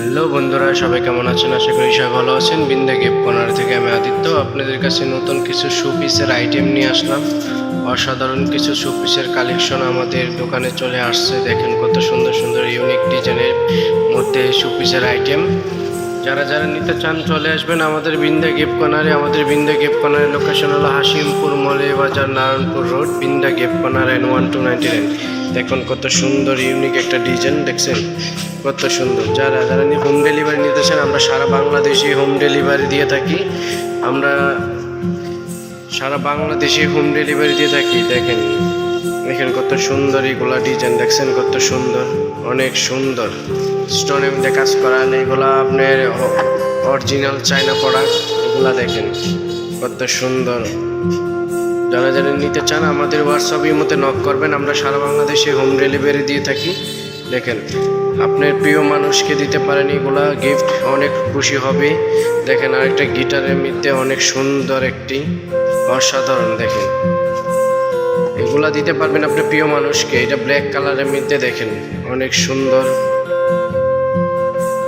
Hello বন্ধুরা, সবাই কেমন আছেন? আশা করি সবাই ভালো আছেন। বিন্দা কর্নার থেকে আমি আদিত্য। আপনাদের কাছে নতুন কিছু শু পিসের আইটেম নিয়ে আসলাম। অসাধারণ কিছু শু পিসের কালেকশন আমাদের দোকানে চলে আসছে। দেখেন কত সুন্দর সুন্দর ইউনিক ডিজাইনের মধ্যে শু পিসের আইটেম যারা যারা নিতে চান চলে আসবেন আমাদের বিন্দা গিফট কর্নারে। আমাদের বিন্দা গিফট কর্নারের লোকেশন হলো হাসিমপুর মলে বাজার Narayanpur road Binda gift corner N one two ninety nine দেখুন কত সুন্দর ইউনিক একটা ডিজাইন দেখছেন? কত সুন্দর। যারা যারা হোম ডেলিভারি নিতে চান, আমরা সারা বাংলাদেশে হোম ডেলিভারি দিয়ে থাকি। আমরা সারা বাংলাদেশে হোম ডেলিভারি দিয়ে থাকি। দেখেন দেখেন কত সুন্দর এগুলা ডিজাইন দেখছেন কত সুন্দর? অনেক সুন্দর। স্টোনের মধ্যে কাজ করা এগুলা আপনার অরিজিনাল চাইনা প্রোডাক্ট এগুলা দেখেন। কত সুন্দর। যারা যারা নিতে চান, আমাদের হোয়াটসঅ্যাপের মধ্যে নক করবেন। আমরা সারা বাংলাদেশে হোম ডেলিভারি দিয়ে থাকি। দেখেন, আপনার প্রিয় মানুষকে দিতে পারেন এগুলা গিফট অনেক খুশি হবে। দেখেন, আরেকটা গিটারের মধ্যে অনেক সুন্দর একটি অসাধারণ, দেখেন। এগুলা দিতে পারবেন আপনার প্রিয় মানুষকে। এটা ব্ল্যাক কালারের মধ্যে দেখেন, অনেক সুন্দর।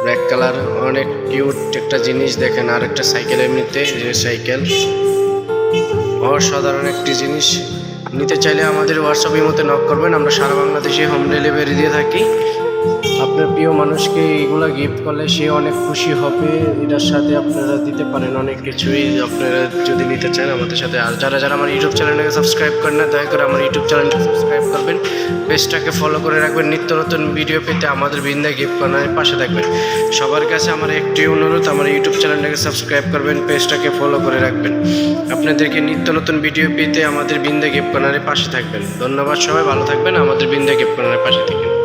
ব্ল্যাক কালার অনেক কিউট একটা জিনিস, দেখেন আর একটা সাইকেলের মধ্যে সাইকেল। অসাধারণ একটি জিনিস। নিতে চাইলে আমাদের হোয়াটসঅ্যাপের মধ্যে নক করবেন। আমরা সারা বাংলাদেশে হোম ডেলিভারি দিয়ে থাকি। আপনার প্রিয় মানুষকে এগুলো গিফট করলে সে অনেক খুশি হবে। এটার সাথে আপনারা দিতে পারেন অনেক কিছুই। আপনারা যদি নিতে চান আমাদের সাথে, আর যারা যারা আমার ইউটিউব চ্যানেলটাকে সাবস্ক্রাইব করেন না, দয়া করে আমার ইউটিউব চ্যানেলটা সাবস্ক্রাইব করবেন। পেজটাকে ফলো করে রাখবেন। নিত্য নতুন ভিডিও পেতে আমাদের বিন্দা গিফট কর্নারের পাশে থাকবেন। সবার কাছে আমার একটি অনুরোধ, আমার ইউটিউব চ্যানেলটাকে সাবস্ক্রাইব করবেন, পেজটাকে ফলো করে রাখবেন। আপনাদেরকে নিত্য নতুন ভিডিও পেতে আমাদের বিন্দা গিফট কর্নারের পাশে থাকবেন। ধন্যবাদ সবাই, ভালো থাকবেন। আমাদের বিন্দা গিফট কর্নারের পাশে থাকবেন।